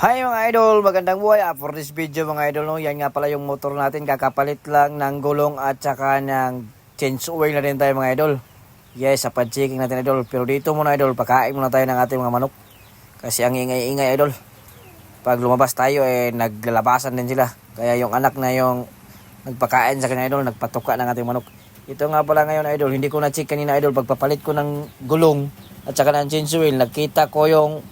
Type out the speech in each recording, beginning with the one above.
Hi mga idol, magandang buhay. Ah, for this video mga idol, no, yan nga pala yung motor natin. Kakapalit lang ng gulong at saka ng change oil na rin tayo mga idol. Yes, sa pag-checking natin idol. Pero dito muna idol, pakain muna tayo ng ating mga manok. Kasi ang ingay-ingay idol. Pag lumabas tayo, eh, naglalabasan din sila. Kaya yung anak na yung nagpakain sa kanya idol, nagpatuka ng ating manok. Ito nga pala ngayon idol, hindi ko na-check kanina idol. Pagpapalit ko ng gulong at saka ng change oil, nakita ko yung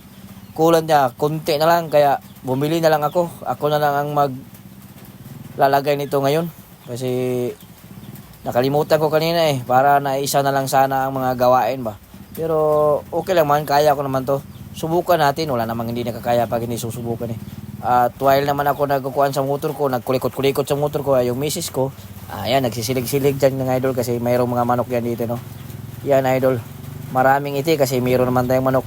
kulang niya, konti na lang kaya bumili na lang ako. Ako na lang ang mag lalagay nito ngayon kasi nakalimutan ko kanina eh para naisa na lang sana ang mga gawain ba. Pero okay lang man, kaya ko naman to. Subukan natin, wala namang hindi nakakaya pag hindi susubukan eh. At while naman ako nagkukuhan sa motor ko, nagkulikot-kulikot sa motor ko, ay yung misis ko, ayan, nagsisilig-silig dyan ng idol kasi mayroong mga manok yan dito, no? Yan, idol. Maraming iti kasi mayroon naman tayong manok.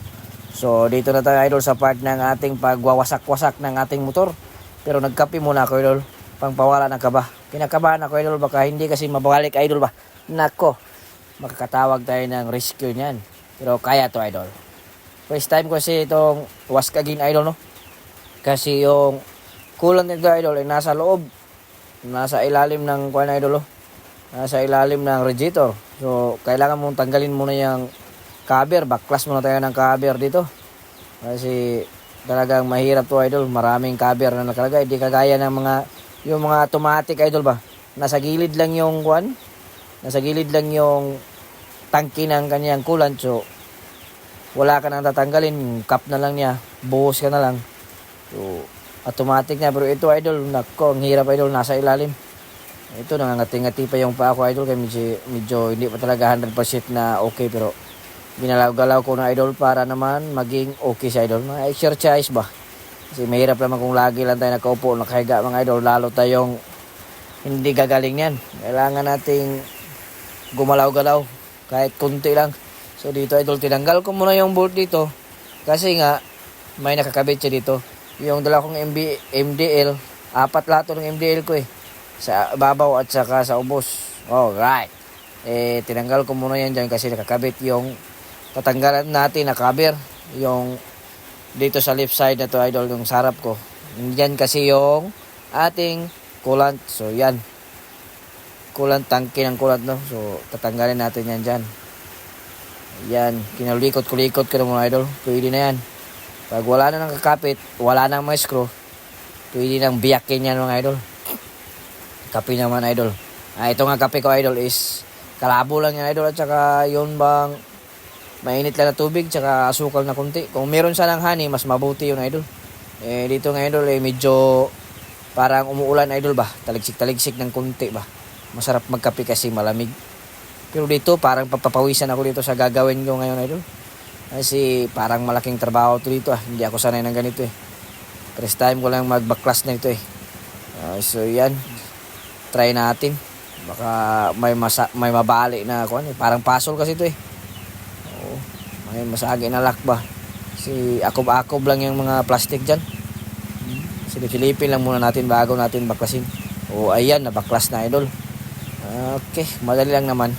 So, dito na tayo, idol, sa part ng ating pagwawasak-wasak ng ating motor. Pero nagkape muna ako, idol. Pangpawala ng kaba. Kinakabahan ako, idol, baka hindi kasi mabalik, idol ba? Nako, makakatawag tayo ng rescue niyan. Pero kaya to, idol. First time ko kasi itong waskagin, idol, no? Kasi yung coolant nito, idol, ay nasa loob. Nasa ilalim ng, kuwan, idol, oh. Nasa ilalim ng radiator. So, kailangan mong tanggalin muna yung cover. Backclass muna tayo ng cover dito. Kasi talagang mahirap to idol. Maraming cover na nakalagay. Di kagaya ng mga, yung mga automatic idol ba. Nasa gilid lang yung kwan. Nasa gilid lang yung tangki ng kanyang coolant. So, wala ka nang tatanggalin. Cap na lang niya. Buhos ka na lang. So, automatic na. Pero ito idol, nako, ang hirap idol. Nasa ilalim. Ito, nangangati-ngati pa yung pa ako idol. Kaya medyo, medyo hindi pa talaga 100% na okay. Pero, ginalaw-galaw ko na idol para naman maging okay sa idol. Mga exercise ba? Kasi mahirap naman kung lagi lang tayo nakaupo, nakahiga mga idol. Lalo tayong hindi gagaling yan. Kailangan nating gumalaw-galaw kahit kunti lang. So dito idol, tinanggal ko muna yung bolt dito kasi nga may nakakabit siya dito. Yung dala kong MB, MDL, apat lahat ng MDL ko eh. Sa babaw at saka sa ubos. Alright. Eh, tinanggal ko muna yan dyan kasi nakakabit yung tatanggalan natin na cover yung dito sa left side na to idol yung sarap ko. Yan kasi yung ating coolant. So yan. Coolant tangke ng coolant no? So tatanggalin natin yan dyan. Yan. Kinalikot kulikot ko na mga idol. Pwede na yan. Pag wala na ng kakapit wala nang mga screw pwede nang biyakin yan mga idol. Kape naman idol. Ah, ito nga kape ko idol is kalabo lang yan idol at saka yun bang mainit lang na tubig tsaka asukal na konti. Kung meron sanang honey, mas mabuti yun idol. Eh dito nga idol eh medyo parang umuulan idol ba? Taligsik-taligsik ng konti ba? Masarap magkape kasi malamig. Pero dito parang papapawisan ako dito sa gagawin ko ngayon idol. Kasi parang malaking trabaho to dito ah. Hindi ako sanay ng ganito eh. First time ko lang magbaklas na ito eh. Ah, so yan. Try natin. Baka may masa may mabali na ako eh. Parang puzzle kasi ito eh. May masagi na lock ba? Si akob-akob lang yung mga plastic dyan. Silipin lang muna natin bago natin baklasin. O ayan, nabaklas na idol. Okay, madali lang naman.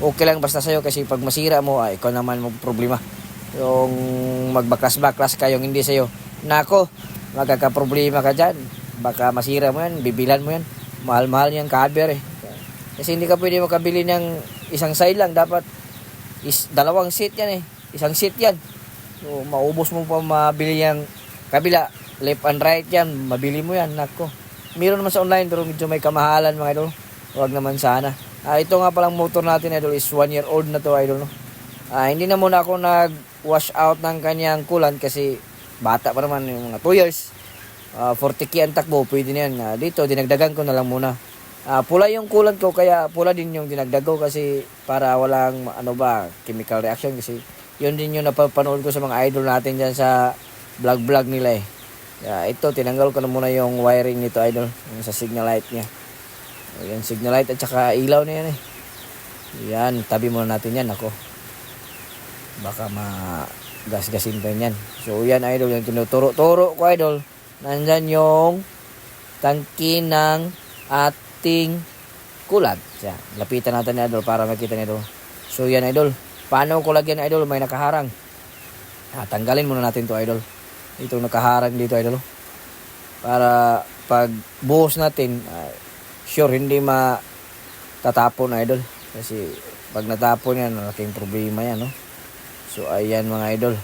Okay lang basta sa'yo kasi pag masira mo, ay ikaw naman mo problema. Yung magbaklas-baklas ka, yung hindi sa'yo. Nako, magkakaproblema ka dyan. Baka masira mo yan, bibilan mo yan. Mahal-mahal yan, cover eh. Kasi hindi ka pwede makabili ng isang side lang. Dapat is dalawang seat yan eh. Isang seat yan. So, maubos mo pa mabili yung kabila. Left and right yan. Mabili mo yan. Nako. Meron naman sa online pero medyo may kamahalan mga idol. Huwag naman sana. Ah, ito nga palang motor natin idol is 1 year old na to idol. No? Ah, hindi na muna ako nag-wash out ng kanyang coolant kasi bata pa naman yung mga 2 years. Ah, 40 ki ang takbo. Pwede na yan. Ah, dito dinagdagan ko na lang muna. Ah, pula yung coolant ko kaya pula din yung dinagdag kasi para walang ano ba chemical reaction kasi yun din yung napapanood ko sa mga idol natin dyan sa vlog vlog nila eh. Kaya ito tinanggal ko na muna yung wiring nito idol yung sa signal light niya. Ayan signal light at saka ilaw na yan eh. Yan tabi muna natin yan ako. Baka ma gas-gasin pa yan. So yan idol yung tinuturo-turo ko idol. Nandyan yung tangki ng ating kulat. Siya, lapitan natin idol para makita ni idol. So yan idol. Paano ko lagyan idol? May nakaharang. Ah, tanggalin muna natin to idol. Ito nakaharang dito idol. Para pag buhos natin, ah, sure hindi ma tatapon idol. Kasi pag natapon yan, malaking problema yan no. So ayan mga idol.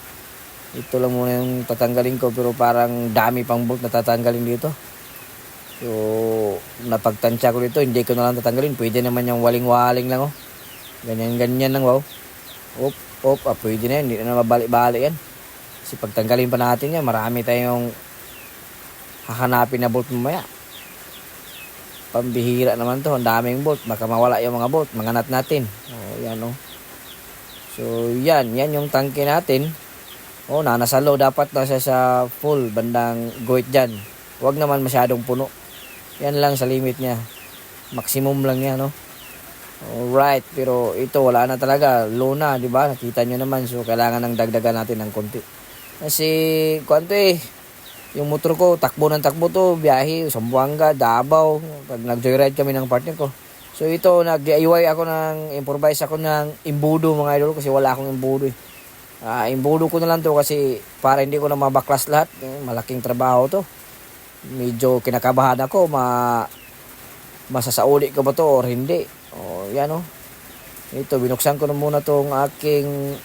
Ito lang muna yung tatanggalin ko pero parang dami pang bolt na tatanggalin dito. So napagtansya ko dito, hindi ko na lang tatanggalin. Pwede naman yung waling-waling lang oh. Ganyan-ganyan lang wow. Op, op, ah, pwede na yan. Hindi na mabalik-balik yan. Kasi pagtanggalin pa natin yan, marami tayong hahanapin na bolt mamaya. Pambihira naman to. Ang daming bolt. Baka mawala yung mga bolt. Mga nut natin. Oh, yan oh. So, yan. Yan yung tangke natin. Oh, na nasa low. Dapat na siya sa full. Bandang goit dyan. Huwag naman masyadong puno. Yan lang sa limit niya. Maximum lang yan, no? Alright, pero ito wala na talaga. Low na, di ba? Nakita nyo naman. So, kailangan ng dagdagan natin ng konti. Kasi, kwanto eh, yung motor ko, takbo ng takbo to, biyahe, Sambuanga, Davao. Pag nag-joyride kami ng partner ko. So, ito, nag-DIY ako ng, improvise ako ng imbudo mga idol kasi wala akong imbudo eh. Ah, imbudo ko na lang to kasi para hindi ko na mabaklas lahat. Eh, malaking trabaho to. Medyo kinakabahan ako, ma masasauli ko ba to or hindi. O, yan o. Ito, binuksan ko na muna tong aking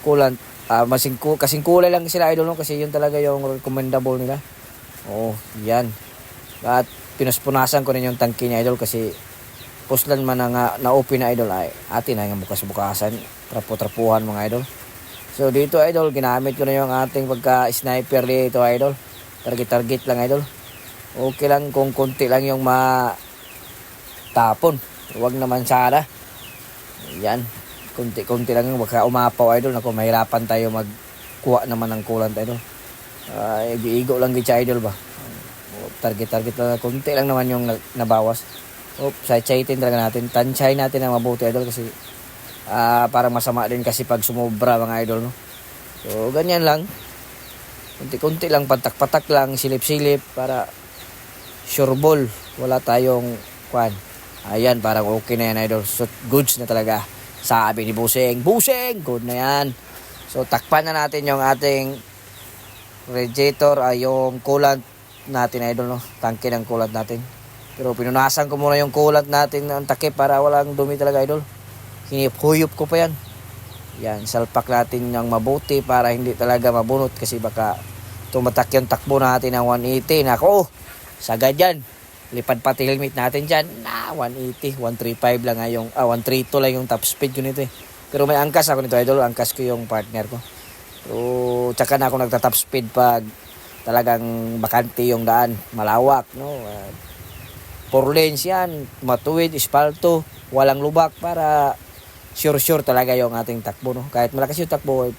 coolant. Ah, masing, ku- kasing kulay lang sila idol no? kasi yun talaga yung recommendable nila. Oh, yan. At pinuspunasan ko rin yung tangke niya idol kasi puslan man na nga na-open na idol ay atin na yung bukas-bukasan. Trapo-trapuhan mga idol. So dito idol, ginamit ko na yung ating pagka-sniper dito idol. Target-target lang idol. Okay lang kung konti lang yung ma tapon. Huwag naman sana. Yan. Konti-konti lang yung baka umapaw idol. Ako, mahirapan tayo magkuha naman ng kulant idol. Uh, igo lang gitsa idol ba. Oh, Target-target lang. Konti lang naman yung na- nabawas. Oh, sa-chaitin talaga natin. Tansay natin ang mabuti idol kasi ah parang masama din kasi pag sumobra mga idol no. So ganyan lang. Kunti-kunti lang patak-patak lang, silip-silip para sure ball. Wala tayong kwan. Ayan, parang okay na yan idol. So goods na talaga. Sabi ni Buseng, Buseng, good na yan. So takpan na natin yung ating radiator, ay yung coolant natin idol no. Tangke ng coolant natin. Pero pinunasan ko muna yung coolant natin ng takip para walang dumi talaga idol. Hinip-huyop ko pa yan. Yan, salpak natin ng mabuti para hindi talaga mabunot kasi baka tumatak yung takbo natin ng 180. Nako, sagad yan. Lipad pati helmet natin dyan. Na, 180, 135 lang nga yung, ah, 132 lang yung top speed ko nito eh. Pero may angkas ako nito, idol. Angkas ko yung partner ko. So, tsaka na ako nagta-top speed pag talagang bakante yung daan. Malawak, no? Uh, four lanes yan, matuwid, espalto, walang lubak para sure-sure talaga yung ating takbo. No? Kahit malakas yung takbo, eh,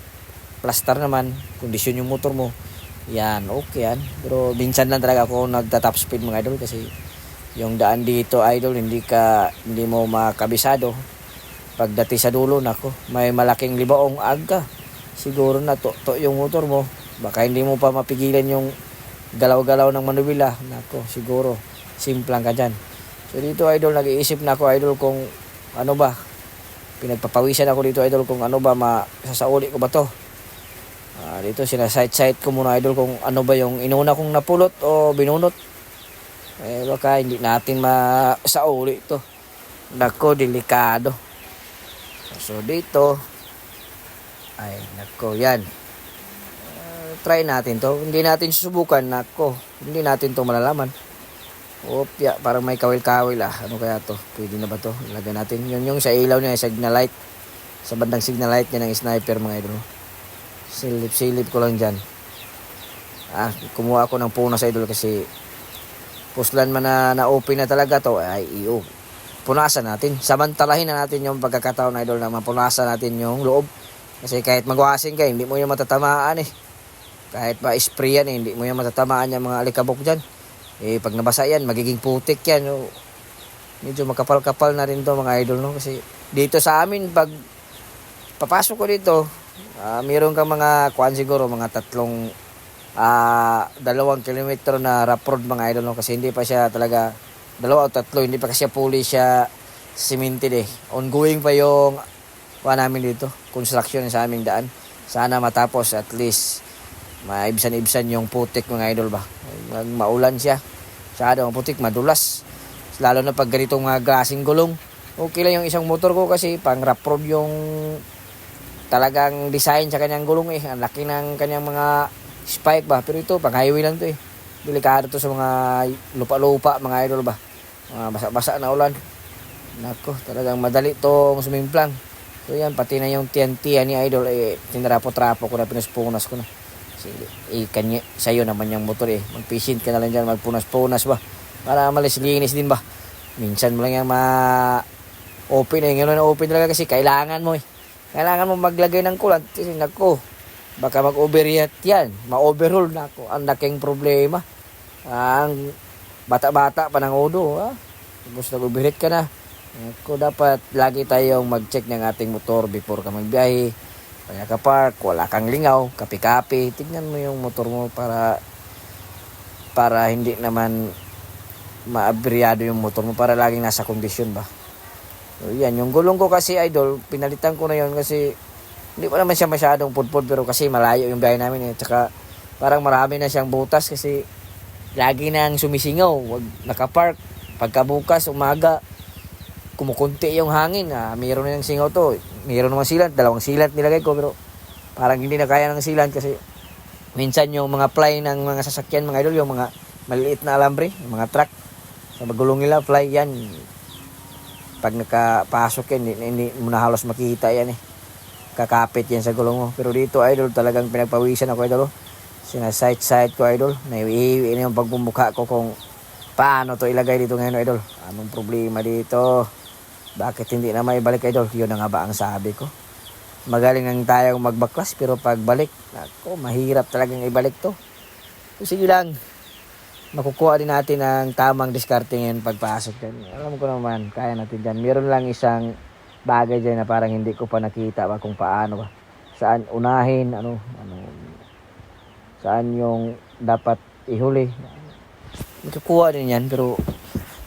plaster naman, kondisyon yung motor mo, yan, okay yan. Pero minsan lang talaga ako nagta-top speed mga idol kasi yung daan dito idol hindi ka hindi mo makabisado. Pagdati sa dulo nako may malaking libaong aga. Siguro na to, to yung motor mo. Baka hindi mo pa mapigilan yung galaw-galaw ng manubila. Nako siguro simplang ka dyan. So dito idol nag-iisip na ako idol kung ano ba. Pinagpapawisan ako dito idol kung ano ba masasauli ko ba to Ah, dito sinasight-sight ko muna idol kung ano ba yung inuna kong napulot o binunot. Eh baka hindi natin masauli ito. Nako, delikado. So dito, ay nako yan. Ah, try natin to. Hindi natin susubukan. Nako, hindi natin to malalaman. Opya, parang may kawil-kawil ah. Ano kaya to? Pwede na ba to? Lagyan natin. Yun yung sa ilaw niya, signal light. Sa bandang signal light niya ng sniper mga idol. Silip-silip ko lang dyan. Ah, kumuha ako ng puna sa idol kasi puslan man na na-open na talaga to ay iyo. Punasan natin. Samantalahin na natin yung pagkakataon idol na mapunasan natin yung loob. Kasi kahit magwasing ka, hindi mo yung matatamaan eh. Kahit pa-spray yan eh, hindi mo yung matatamaan yung mga alikabok dyan. Eh, pag nabasa yan, magiging putik yan. Oh. Medyo makapal-kapal na rin to mga idol, no? Kasi dito sa amin, pag papasok ko dito, Ah, meron kang mga kuan siguro mga tatlong ah dalawang kilometro na rough road mga idol no kasi hindi pa siya talaga dalawa o tatlo hindi pa kasi fully siya cemented eh. Ongoing pa yung kuan namin dito, construction sa aming daan. Sana matapos at least maibsan-ibsan yung putik mga idol ba. Mag maulan siya. Masyado ang putik, madulas. Lalo na pag ganitong mga gasing gulong. Okay lang yung isang motor ko kasi pang rough road yung talagang design sa kanyang gulong eh. Ang laki ng kanyang mga spike ba. Pero ito, pang highway lang to eh. Delikado to sa mga lupa-lupa mga idol ba. Mga basa-basa na ulan. Nako, talagang madali tong sumimplang. So yan, pati na yung TNT ni idol eh, tinarapo-trapo ko na, pinuspunas ko na. Kasi eh, kanya, sa'yo naman yung motor eh. Mag-patient ka na lang dyan, magpunas-punas ba. Para malis-linis din ba. Minsan mo lang yan ma-open eh. Ngayon na open talaga kasi kailangan mo eh. Kailangan mo maglagay ng coolant. Kasi nako, baka mag-overheat yan. Ma-overhaul na ako. Ang laking problema. Ang bata-bata pa ng udo. Ha? Tapos nag-overheat ka na. Ako dapat lagi tayong mag-check ng ating motor before ka magbiyahe. Kaya ka park, wala kang lingaw, kapi-kapi. Tignan mo yung motor mo para para hindi naman maabriado yung motor mo para laging nasa kondisyon ba. So, yan, yung gulong ko kasi idol, pinalitan ko na yon kasi hindi pa naman siya masyadong pudpud pero kasi malayo yung biyahe namin eh. Tsaka parang marami na siyang butas kasi lagi nang sumisingaw, wag nakapark. Pagkabukas, umaga, kumukunti yung hangin. Ah, mayroon na yung singaw to. Mayroon naman silant, dalawang silant nilagay ko pero parang hindi na kaya ng silant kasi minsan yung mga ply ng mga sasakyan, mga idol, yung mga maliit na alambre, yung mga truck, sa magulong nila, fly yan. Pag nakapasok yan, hindi, hindi mo na halos makita yan eh. Kakapit yan sa gulong mo. Pero dito, idol, talagang pinagpawisan ako, idol. oh. Sinasight-sight ko, idol. Naiiwi na yung pagbumukha ko kung paano to ilagay dito ngayon, idol. Anong problema dito? Bakit hindi na maibalik, idol? Yun na nga ba ang sabi ko? Magaling lang tayong magbaklas, pero pagbalik, ako, mahirap talagang ibalik to. So, sige lang, makukuha din natin ang tamang diskarte ngayon pagpasok dyan. Alam ko naman, kaya natin dyan. Meron lang isang bagay dyan na parang hindi ko pa nakita ba kung paano ba. Saan unahin, ano, ano, saan yung dapat ihuli. Makukuha din yan, pero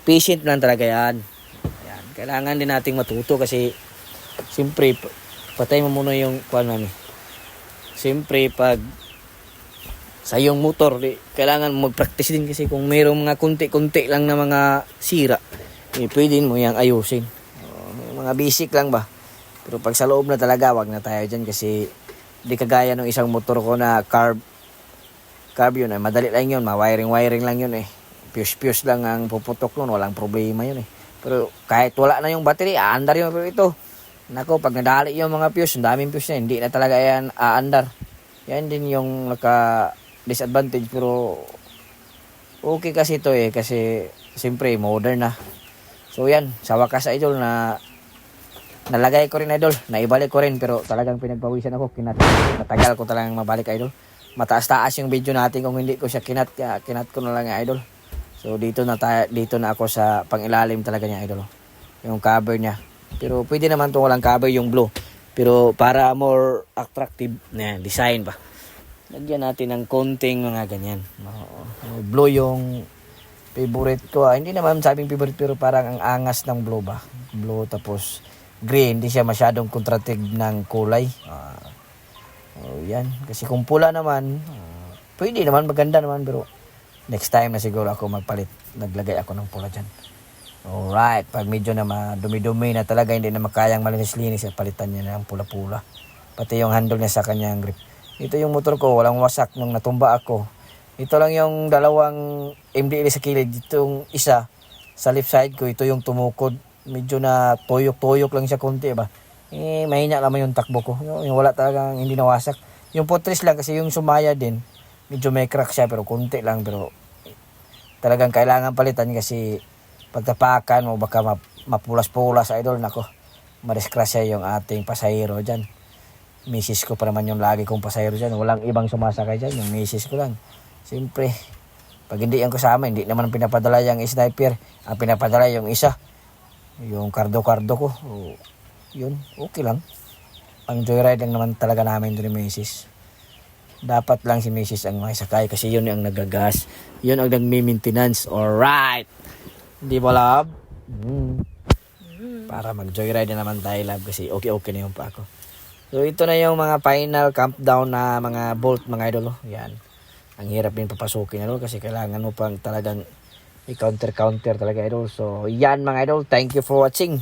patient lang talaga yan. yan. Kailangan din nating matuto kasi siyempre, pa- patay mo muna yung kuha namin. Siyempre, pag sa iyong motor, di, kailangan mag-practice din kasi kung mayroong mga kunti-kunti lang na mga sira, eh, pwede mo yung ayusin. Oh, yung mga basic lang ba? Pero pag sa loob na talaga, wag na tayo dyan kasi di kagaya ng isang motor ko na carb. Carb yun, eh, madali lang yun, ma-wiring-wiring lang yun eh. Fuse-fuse lang ang puputok nun, walang problema yun eh. Pero kahit wala na yung battery, aandar yun pero ito. Nako, pag nadali yung mga fuse, ang daming fuse na, hindi na talaga yan aandar. Yan din yung naka disadvantage pero okay kasi ito eh kasi siyempre modern na. So yan, sa wakas idol na nalagay ko rin idol, naibalik ko rin pero talagang pinagpawisan ako, kinat matagal ko talagang mabalik idol. Mataas-taas yung video natin kung hindi ko siya kinat, kinat ko na lang idol. So dito na tayo, dito na ako sa pangilalim talaga niya idol. Yung cover niya. Pero pwede naman itong walang cover yung blue. Pero para more attractive na design ba. Lagyan natin ng konting mga ganyan. Oo. Blue yung favorite ko. ah. Hindi naman sabing favorite pero parang ang angas ng blue ba. Blue tapos green. Hindi siya masyadong kontratig ng kulay. Ah. oh, yan. Kasi kung pula naman, ah, pwede naman maganda naman pero next time na siguro ako magpalit. Naglagay ako ng pula dyan. Alright, pag medyo na madumi-dumi na talaga, hindi na makayang malinis-linis, eh, palitan niya na ng pula-pula. Pati yung handle niya sa kanyang grip. Ito yung motor ko, walang wasak nung natumba ako. Ito lang yung dalawang MDL sa kilid. Itong isa, sa left side ko, ito yung tumukod. Medyo na tuyok-tuyok lang siya konti ba. Eh, mahina naman yung takbo ko. Yung, yung wala talagang hindi nawasak. Yung potris lang kasi yung sumaya din, medyo may crack siya pero konti lang. Pero talagang kailangan palitan kasi pagtapakan mo baka map- mapulas-pulas idol nako madiskrasya yung ating pasahero dyan misis ko pa naman yung lagi kong pasahero dyan walang ibang sumasakay dyan yung misis ko lang siyempre pag hindi yan kasama hindi naman pinapadala yung sniper ang pinapadala yung isa yung kardo-kardo ko o, yun okay lang pang joyride lang naman talaga namin doon ni misis dapat lang si misis ang makisakay kasi yun ang nagagas yun ang nagmi-maintenance alright hindi ba, love? Mm. Para mag-joyride na naman tayo, love. Kasi okay-okay na yung pa ako. So ito na yung mga final countdown na mga bolt mga idol. oh. Yan. Ang hirap din papasukin idol kasi kailangan mo pang talagang i-counter-counter talaga idol. So yan mga idol. Thank you for watching.